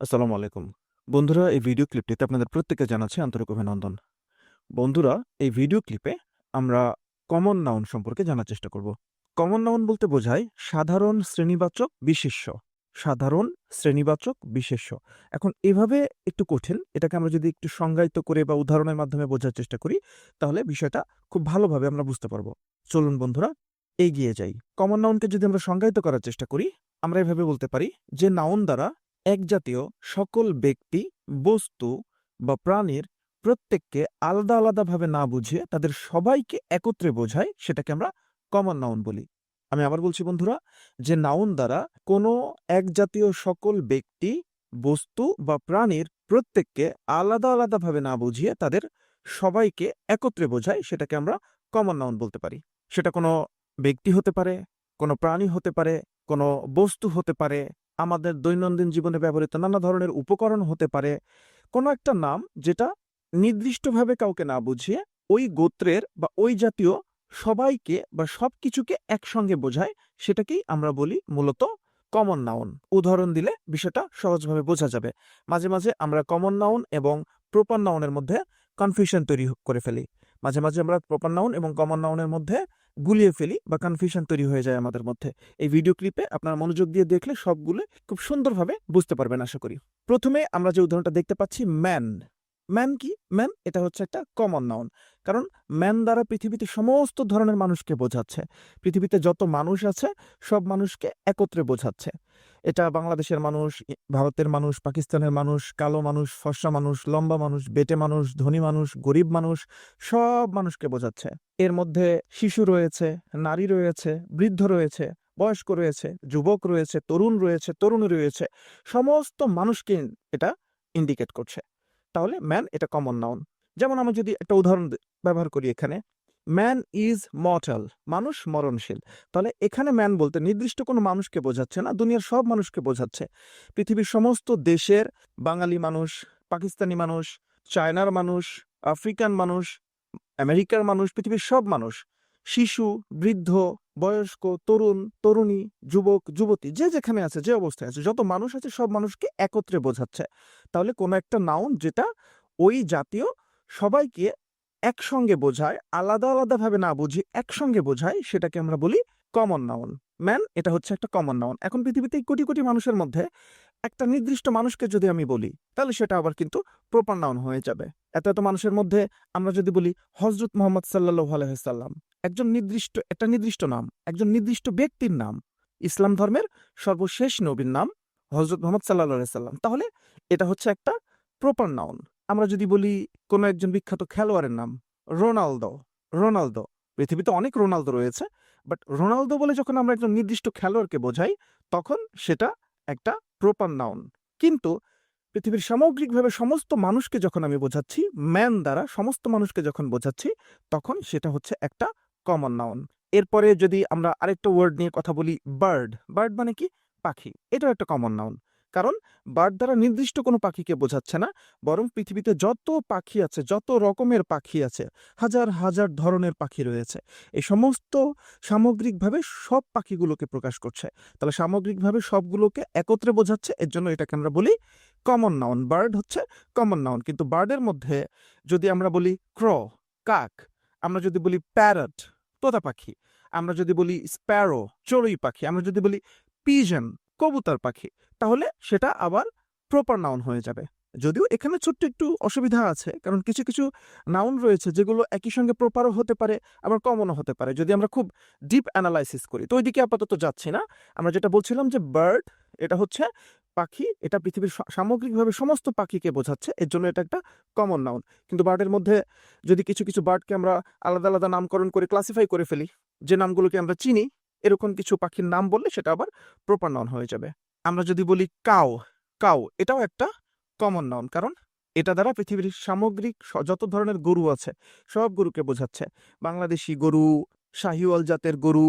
আসসালামু আলাইকুম। বন্ধুরা, এই ভিডিও ক্লিপটিতে আপনাদের প্রত্যেককে জানাচ্ছি আন্তরিক অভিনন্দন। বন্ধুরা, এই ভিডিও ক্লিপে আমরা কমন নাউন সম্পর্কে জানার চেষ্টা করব। কমন নাউন বলতে বোঝায় সাধারণ শ্রেণীবাচক বিশেষ্য। সাধারণ শ্রেণীবাচক বিশেষ্য। এখন এভাবে একটু কঠিন, এটাকে আমরা যদি একটু সংজ্ঞায়িত করে বা উদাহরণের মাধ্যমে বোঝার চেষ্টা করি, তাহলে বিষয়টা খুব ভালোভাবে আমরা বুঝতে পারব। চলুন বন্ধুরা, এগিয়ে যাই। কমন নাউনকে যদি আমরা সংজ্ঞায়িত করার চেষ্টা করি, আমরা এভাবে বলতে পারি যে নাউন দ্বারা একজাতীয় সকল ব্যক্তি, বস্তু বা প্রাণীর প্রত্যেককে আলাদা আলাদাভাবে না বুঝিয়ে তাদের সবাইকে একত্রে বোঝায়, সেটাকে আমরা কমন নাউন বলি। আমি আবার বলছি, বন্ধুরা, যে নাউন দ্বারা কোনো এক জাতীয় সকল ব্যক্তি, বস্তু বা প্রাণীর প্রত্যেককে আলাদা আলাদাভাবে না বুঝিয়ে তাদের সবাইকে একত্রে বোঝায়, সেটাকে আমরা কমন নাউন বলতে পারি। সেটা কোনো ব্যক্তি হতে পারে, কোনো প্রাণী হতে পারে, কোনো বস্তু হতে পারে আমাদের দৈনন্দিন জীবনে ব্যবহৃত নানা ধরনের উপকরণ হতে পারে। কোনো একটা নাম যেটা নির্দিষ্টভাবে কাউকে না বুঝিয়ে ওই গোত্রের বা ওই জাতীয় সবাইকে বা সব কিছুকে একসঙ্গে বোঝায়, সেটাকেই আমরা বলি মূলত কমন নাউন উদাহরণ দিলে বিষয়টা সহজভাবে বোঝা যাবে। মাঝে মাঝে আমরা কমন নাউন এবং প্রপার নাউনের মধ্যে কনফিউশন তৈরি করে ফেলি। মাঝে মাঝে আমরা প্রপার নাউন এবং কমন নাউনের মধ্যে গুলিয়ে ফেলি বা কনফিউশন তৈরি হয়ে যায় আমাদের মধ্যে। এই ভিডিও ক্লিপে আপনার মনোযোগ দিয়ে দেখলে সবগুলো খুব সুন্দরভাবে বুঝতে পারবেন আশা করি। প্রথমে আমরা যে উদাহরণটা দেখতে পাচ্ছি ম্যান ম্যান কি? ম্যান এটা হচ্ছে একটা কমন নাউন কারণ ম্যান দ্বারা পৃথিবীতে সমস্ত ধরনের মানুষকে বোঝাচ্ছে। পৃথিবীতে যত মানুষ আছে, সব মানুষকে একত্রে বোঝাচ্ছে। এটা বাংলাদেশের মানুষ ভারতের মানুষ, পাকিস্তানের মানুষ, কালো মানুষ, ফর্সা মানুষ, লম্বা মানুষ, বেটে মানুষ, ধনী মানুষ, গরিব মানুষ, সব মানুষকে বোঝাচ্ছে। এর মধ্যে শিশু রয়েছে, নারী রয়েছে, বৃদ্ধ রয়েছে, বয়স্ক রয়েছে, যুবক রয়েছে, তরুণ রয়েছে, তরুণী রয়েছে, সমস্ত মানুষকে এটা ইন্ডিকেট করছে। তাহলে ম্যান এটা কমন নাউন যেমন আমি যদি একটা উদাহরণ ব্যবহার করি এখানে ম্যান ইজ মর্টাল মানুষ মরণশীল। তাহলে এখানে ম্যান বলতে নির্দিষ্ট কোনো মানুষকে বোঝাচ্ছে না, দুনিয়ার সব মানুষকে বোঝাচ্ছে। পৃথিবীর সমস্ত দেশের বাঙালি মানুষ, পাকিস্তানি মানুষ, চায়নার মানুষ, আফ্রিকান মানুষ, আমেরিকার মানুষ, পৃথিবীর সব মানুষ। শিশু, বৃদ্ধ, বয়স্ক, তরুণ, তরুণী, যুবক, যুবতী, যে যেখানে আছে, যে অবস্থায় আছে, যত মানুষ আছে, সব মানুষকে একত্রে বোঝাচ্ছে। তাহলে কোনো একটা নাউন যেটা ওই জাতীয় সবাইকে একসঙ্গে বোঝায়, আলাদা আলাদাভাবে না বুঝি একসঙ্গে বোঝায়, সেটাকে আমরা বলি কমন নাউন ম্যান এটা হচ্ছে একটা কমন নাউন এখন পৃথিবীতে কোটি কোটি মানুষের মধ্যে একটা নির্দিষ্ট মানুষকে যদি আমি বলি, তাহলে সেটা আবার কিন্তু প্রপার নাউন হয়ে যাবে। এত এত মানুষের মধ্যে আমরা যদি বলি হজরত মোহাম্মদ সাল্লাহ আলহাম একজন নির্দিষ্ট, একটা নির্দিষ্ট নাম, একজন নির্দিষ্ট ব্যক্তির নাম, ইসলাম ধর্মের সর্বশেষ নবীর নাম হজরত মোহাম্মদ সাল্লাহ সাল্লাম। তাহলে এটা হচ্ছে একটা প্রপার নাউন আমরা যদি বলি কোনো একজন বিখ্যাত খেলোয়াড়ের নাম, রোনালদো রোনালদো। পৃথিবীতে অনেক রোনালদো রয়েছে বাট রোনালদো বলে যখন আমরা একজন নির্দিষ্ট খেলোয়াড়কে বোঝাই, তখন সেটা একটা প্রপার নাউন কিন্তু পৃথিবীর সামগ্রিকভাবে সমস্ত মানুষকে যখন আমি বোঝাচ্ছি ম্যান দ্বারা সমস্ত মানুষকে যখন বোঝাচ্ছি, তখন সেটা হচ্ছে একটা কমন নাউন এরপরে যদি আমরা আরেকটা ওয়ার্ড নিয়ে কথা বলি বার্ড বার্ড মানে কি? পাখি। এটাও একটা কমন নাউন কারণ বার্ড দ্বারা নির্দিষ্ট কোনো পাখিকে বোঝাচ্ছে না, বরং পৃথিবীতে যত পাখি আছে, যত রকমের পাখি আছে, হাজার হাজার ধরনের পাখি রয়েছে। এই সমস্ত সামগ্রিকভাবে সব পাখিগুলোকে প্রকাশ করছে। তাহলে সামগ্রিকভাবে সবগুলোকে একত্রে বোঝাচ্ছে, এর জন্য এটাকে আমরা বলি কমন নাউন বার্ড হচ্ছে কমন নাউন কিন্তু বার্ডের মধ্যে যদি আমরা বলি ক্র কাক, আমরা যদি বলি প্যারট তোতা পাখি। আমরা যদি বলি স্প্যারো চড়ুই পাখি, আমরা যদি বলি পিজন কবুতর পাখি, তাহলে সেটা আবার প্রপার নাউন হয়ে যাবে। যদিও এখানে ছোট্ট একটু অসুবিধা আছে, কারণ কিছু কিছু নাউন রয়েছে যেগুলো একই সঙ্গে প্রপারও হতে পারে, আবার কমনও হতে পারে। যদি আমরা খুব ডিপ অ্যানালাইসিস করি, তো ওইদিকে আপাতত যাচ্ছি না। আমরা যেটা বলছিলাম যে বার্ড এটা হচ্ছে পাখি, এটা পৃথিবীর সামগ্রিকভাবে সমস্ত পাখিকে বোঝাচ্ছে, এর জন্য এটা একটা কমন নাউন কিন্তু বার্ডের মধ্যে যদি কিছু কিছু বার্ডকে আমরা আলাদা আলাদা নামকরণ করে ক্লাসিফাই করে ফেলি, যে নামগুলোকে আমরা চিনি, এরকম কিছু পাখির নাম বললে সেটা আবার প্রপার নাউন হয়ে যাবে। আমরা যদি বলি কাউ কাউ এটাও একটা কমন নাউন কারণ এটা দ্বারা পৃথিবীর সামগ্রিক যত ধরনের গরু আছে, সব গরুকে বোঝাচ্ছে। বাংলাদেশি গরু, শাহিওয়াল জাতের গরু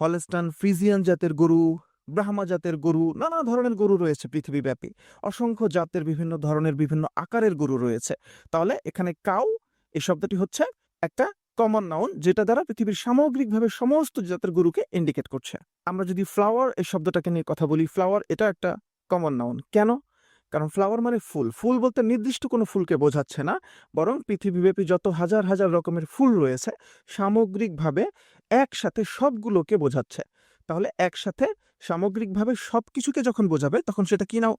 হলেস্টান ফ্রিজিয়ান জাতের গরু ব্রাহ্মা জাতের গরু, নানা ধরনের গরু রয়েছে পৃথিবীব্যাপী। অসংখ্য জাতের বিভিন্ন ধরনের বিভিন্ন আকারের গরু রয়েছে। তাহলে এখানে কাউ, এই শব্দটি হচ্ছে একটা কমন নাউন যেটা দ্বারা পৃথিবীর সামগ্রিকভাবে সমস্ত জাতের গরুকে ইন্ডিকেট করছে। আমরা যদি ফ্লাওয়ার এই শব্দটাকে নিয়ে কথা বলি ফ্লাওয়ার এটা একটা কমন নাউন কেন? কারণ ফ্লাওয়ার মানে ফুল। ফুল বলতে নির্দিষ্ট কোনো ফুলকে বোঝাচ্ছে না, বরং পৃথিবীব্যাপী যত হাজার হাজার রকমের ফুল রয়েছে, সামগ্রিকভাবে একসাথে সবগুলোকে বোঝাচ্ছে। তাহলে একসাথে সামগ্রিকভাবে সব কিছুকে যখন বোঝাবে, তখন সেটা কি নাও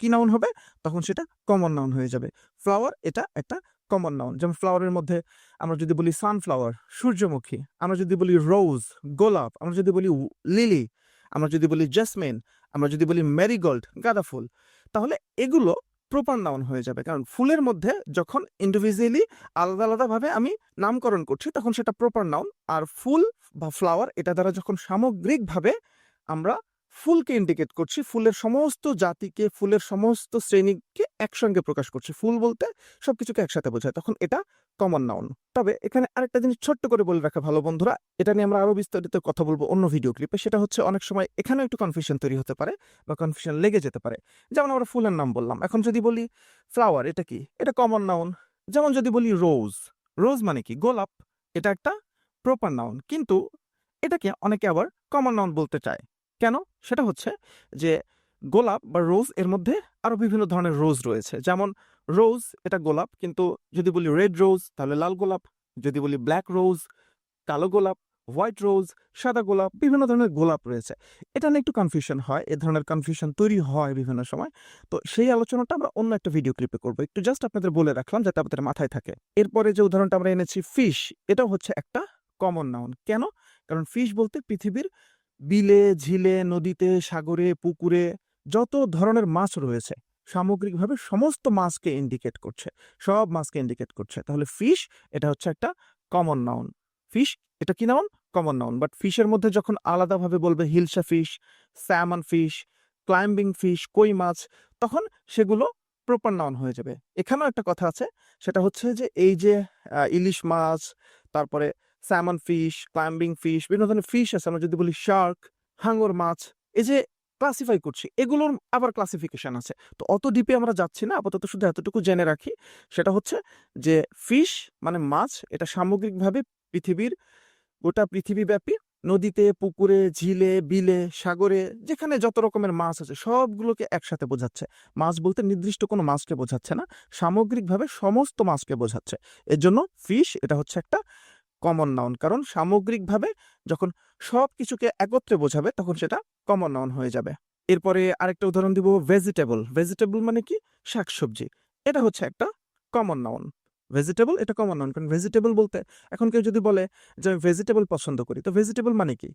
কি নাউন হবে? তখন সেটা কমন নাউন হয়ে যাবে। ফ্লাওয়ার এটা একটা কমন নাউন যেমন ফ্লাওয়ারের মধ্যে আমরা যদি বলি সানফ্লাওয়ার সূর্যমুখী, আমরা যদি বলি রোজ গোলাপ, আমরা যদি বলি লিলি আমরা যদি বলি জেসমিন আমরা যদি বলি ম্যারিগোল্ড গাঁদা ফুল, তাহলে এগুলো প্রপার নাউন হয়ে যাবে। কারণ ফুলের মধ্যে যখন ইন্ডিভিজুয়ালি আলাদা আলাদাভাবে আমি নামকরণ করছি, তখন সেটা প্রপার নাউন আর ফুল বা ফ্লাওয়ার এটা দ্বারা যখন সামগ্রিকভাবে আমরা ফুলকে ইন্ডিকেট করছি, ফুলের সমস্ত জাতিকে, ফুলের সমস্ত শ্রেণীকে একসঙ্গে প্রকাশ করছি। ফুল বলতে সবকিছুকে একসাথে বোঝায়, তখন এটা কমন নাউন তবে এখানে আরেকটা জিনিস ছোট্ট করে বলে রাখা ভালো, বন্ধুরা, এটা নিয়ে আমরা আরও বিস্তারিত কথা বলব অন্য ভিডিও ক্লিপে সেটা হচ্ছে অনেক সময় এখানেও একটু কনফিউশন তৈরি হতে পারে বা কনফিউশন লেগে যেতে পারে। যেমন আমরা ফুলের নাম বললাম, এখন যদি বলি ফ্লাওয়ার এটা কি? এটা কমন নাউন যেমন যদি বলি রোজ রোজ মানে কি? গোলাপ, এটা একটা প্রপার নাউন কিন্তু এটাকে অনেকে আবার কমন নাউন বলতে চায়। কেন? সেটা হচ্ছে যে গোলাপ বা রোজ এর মধ্যে আরও বিভিন্ন ধরনের রোজ রয়েছে। যেমন রোজ এটা গোলাপ, কিন্তু যদি বলি রেড রোজ তাহলে লাল গোলাপ। যদি বলি ব্ল্যাক রোজ কালো গোলাপ হোয়াইট রোজ সাদা গোলাপ, বিভিন্ন ধরনের গোলাপ রয়েছে। এটা নিয়ে একটু কনফিউশন হয়, এ ধরনের কনফিউশন তৈরি হয় বিভিন্ন সময়। তো সেই আলোচনাটা আমরা অন্য একটা ভিডিও ক্লিপে করব। একটু জাস্ট আপনাদের বলে রাখলাম যাতে আপনাদের মাথায় থাকে। এরপরে যে উদাহরণটা আমরা এনেছি ফিশ এটাও হচ্ছে একটা কমন নাউন কেন? কারণ ফিশ বলতে পৃথিবীর বিলে, ঝিলে, নদীতে, সাগরে, পুকুরে যত ধরনের মাছ রয়েছে, সামগ্রিকভাবে সমস্ত মাছকে ইন্ডিকেট করছে, সব মাছকে ইন্ডিকেট করছে। তাহলে ফিশ এটা হচ্ছে একটা কমন নাউন ফিশ এটা কি নাউন কমন নাউন বাট ফিশের মধ্যে যখন আলাদাভাবে বলবে hilsa fish salmon fish climbing fish কই মাছ, তখন সেগুলো প্রপার নাউন হয়ে যাবে। এখানেও একটা কথা আছে, সেটা হচ্ছে যে এই যে ইলিশ মাছ, তারপরে স্যামন ফিশ ক্লাইম্বিং ফিশ বিভিন্ন ধরনের ফিশ আছে। আমরা যদি বলি শার্ক হাঙ্গর মাছ, এই যে ক্লাসিফাই করছি, এগুলোর আবার ক্লাসিফিকেশন আছে। তো অত ডিপে আমরা যাচ্ছি না, আপাতত শুধু এতটুকু জেনে রাখি। সেটা হচ্ছে যে ফিশ মানে মাছ, এটা সামগ্রিকভাবে পৃথিবীর, গোটা পৃথিবীব্যাপী নদীতে, পুকুরে, ঝিলে, বিলে, সাগরে, যেখানে যত রকমের মাছ আছে, সবগুলোকে একসাথে বোঝাচ্ছে। মাছ বলতে নির্দিষ্ট কোনো মাছকে বোঝাচ্ছে না, সামগ্রিকভাবে সমস্ত মাছকে বোঝাচ্ছে। এর জন্য ফিশ এটা হচ্ছে একটা কমন নাউন কারণ সামগ্রিকভাবে যখন সব কিছুকে একত্রে বোঝাবে, তখন সেটা কমন নাউন হয়ে যাবে। এরপরে আরেকটা উদাহরণ দিব ভেজিটেবল ভেজিটেবল মানে কি? শাকসবজি। এটা হচ্ছে একটা কমন নাউন ভেজিটেবল এটা কমন নাউন কারণ ভেজিটেবল বলতে এখন কেউ যদি বলে যে আমি ভেজিটেবল পছন্দ করি, তো ভেজিটেবল মানে কি?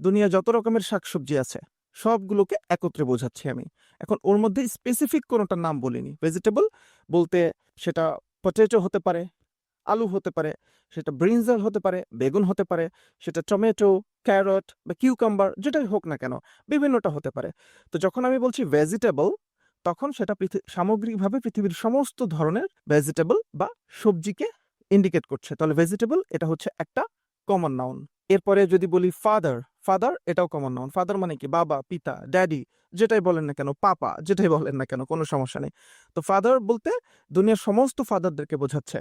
দুনিয়া যত রকমের শাকসবজি আছে, সবগুলোকে একত্রে বোঝাচ্ছি আমি। এখন ওর মধ্যে স্পেসিফিক কোনোটার নাম বলিনি। ভেজিটেবল বলতে সেটা পটেটো হতে পারে আলু হতে পারে, সেটা ব্রিঞ্জাল হতে পারে, বেগুন হতে পারে, সেটা টমেটো, ক্যারট বা কিউকাম্বার, যেটাই হোক না কেন, বিভিন্নটা হতে পারে। তো যখন আমি বলছি ভেজিটেবল তখন সেটা সামগ্রিকভাবে পৃথিবীর সমস্ত ধরনের ভেজিটেবল বা সবজিকে ইন্ডিকেট করছে। তাহলে ভেজিটেবল এটা হচ্ছে একটা কমন নাউন এরপরে যদি বলি ফাদার ফাদার এটাও কমন নাউন ফাদার মানে কি? বাবা, পিতা ড্যাডি যেটাই বলেন না কেন, পাপা, যেটাই বলেন না কেন, কোনো সমস্যা নেই। তো ফাদার বলতে দুনিয়ার সমস্ত ফাদারদেরকে বোঝাচ্ছে।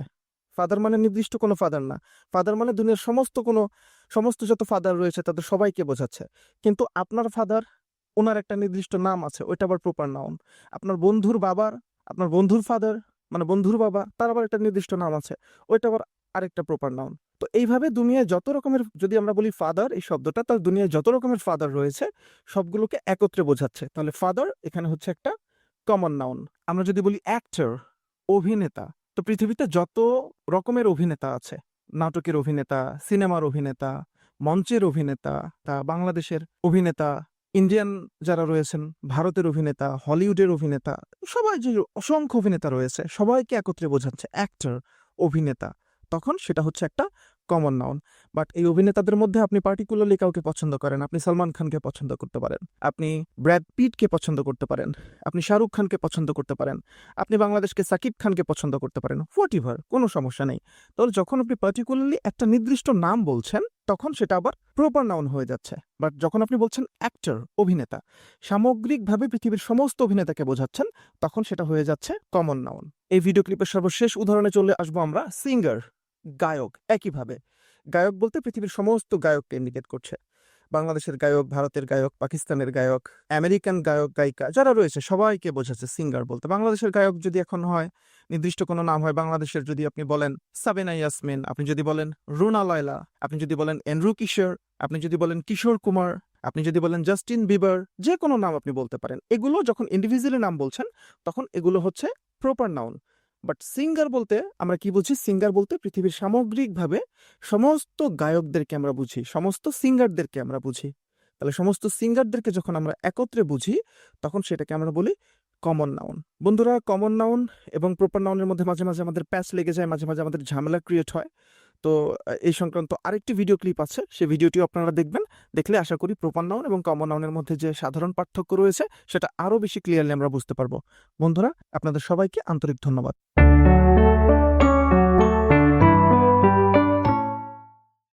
ফাদার মানে নির্দিষ্ট কোনো ফাদার না। ফাদার মানে দুনিয়ার সমস্ত কোনো, সমস্ত যত ফাদার রয়েছে তাদের সবাইকে বোঝাচ্ছে। কিন্তু আপনার ফাদার ওনার একটা নির্দিষ্ট নাম আছে, ওইটা আবার প্রপার নাউন আপনার বন্ধুর বাবার, আপনার বন্ধুর ফাদার মানে বন্ধুর বাবা, তার আবার একটা নির্দিষ্ট নাম আছে, ওইটা আবার আরেকটা প্রপার নাউন তো এইভাবে দুনিয়ায় যত রকমের, যদি আমরা বলি ফাদার এই শব্দটা, তার দুনিয়ায় যত রকমের ফাদার রয়েছে, সবগুলোকে একত্রে বোঝাচ্ছে। তাহলে ফাদার এখানে হচ্ছে একটা কমন নাউন আমরা যদি বলি অ্যাক্টর অভিনেতা তো পৃথিবীতে যত রকমের অভিনেতা আছে, নাটকের অভিনেতা, সিনেমার অভিনেতা, মঞ্চের অভিনেতা, তা বাংলাদেশের অভিনেতা, ইন্ডিয়ান যারা রয়েছেন, ভারতের অভিনেতা, হলিউডের অভিনেতা, সবাই যে অসংখ্য অভিনেতা রয়েছে, সবাইকে একত্রে বোঝাচ্ছে অ্যাক্টর অভিনেতা। তখন সেটা হচ্ছে একটা কমন নাউন বাট এই অভিনেতাদের মধ্যে আপনি পার্টিকুলারলি কাউকে পছন্দ করেন, আপনি সালমান খানকে পছন্দ করতে পারেন, আপনি ব্র্যাড পিটকে পছন্দ করতে পারেন, আপনি শাহরুখ খানকে পছন্দ করতে পারেন, আপনি বাংলাদেশকে সাকিব খানকে পছন্দ করতে পারেন হোয়াট ইভার কোনো সমস্যা নেই। তাহলে যখন আপনি পার্টিকুলারলি একটা নির্দিষ্ট নাম বলছেন, তখন সেটা আবার প্রপার নাউন হয়ে যাচ্ছে। বাট যখন আপনি বলছেন অ্যাক্টর অভিনেতা, সামগ্রিকভাবে পৃথিবীর সমস্ত অভিনেতাকে বোঝাচ্ছেন, তখন সেটা হয়ে যাচ্ছে কমন নাউন এই ভিডিও ক্লিপের সর্বশেষ উদাহরণে চলে আসব আমরা সিঙ্গার গায়ক একইভাবে। গায়ক বলতে পৃথিবীর সমস্ত গায়ককে ইন্ডিকেট করছে। বাংলাদেশের গায়ক, ভারতের গায়ক, পাকিস্তানের গায়ক, আমেরিকান গায়ক, গায়িকা যারা রয়েছে, সবাইকে বোঝাচ্ছে সিঙ্গার বলতে। বাংলাদেশের গায়ক যদি এখন হয়, নির্দিষ্ট কোনো নাম হয়, বাংলাদেশের যদি আপনি বলেন সাবেনা ইয়াসমিন, আপনি যদি বলেন রুনা লয়লা, আপনি যদি বলেন এনরু কিশোর, আপনি যদি বলেন কিশোর কুমার, আপনি যদি বলেন জাস্টিন বিবার, যে কোনো নাম আপনি বলতে পারেন। এগুলো যখন ইন্ডিভিজুয়ালি নাম বলছেন, তখন এগুলো হচ্ছে প্রপার নাউন বাট সিঙ্গার বলতে আমরা কি বুঝি? সিঙ্গার বলতে পৃথিবীর সামগ্রিকভাবে সমস্ত গায়কদেরকে আমরা বুঝি, সমস্ত সিঙ্গারদেরকে আমরা বুঝি। তাহলে সমস্ত সিঙ্গারদেরকে যখন আমরা একত্রে বুঝি, তখন সেটাকে আমরা বলি কমন নাউন বন্ধুরা কমন নাউন এবং প্রপার নাউনের মধ্যে মাঝে মাঝে আমাদের প্যাচ লেগে যায়, মাঝে মাঝে আমাদের ঝামেলা ক্রিয়েট হয়। তো, এই সংক্রান্ত আরেকটি ভিডিও ক্লিপ আছে সেই ভিডিওটিও আপনারা দেখবেন। দেখলে আশা করি প্রপার নাউন এবং কমন নাউনের মধ্যে যে সাধারণ পার্থক্য রয়েছে, সেটা আরও বেশি ক্লিয়ারলি আমরা বুঝতে পারব। বন্ধুরা, আপনাদের সবাইকে আন্তরিক ধন্যবাদ।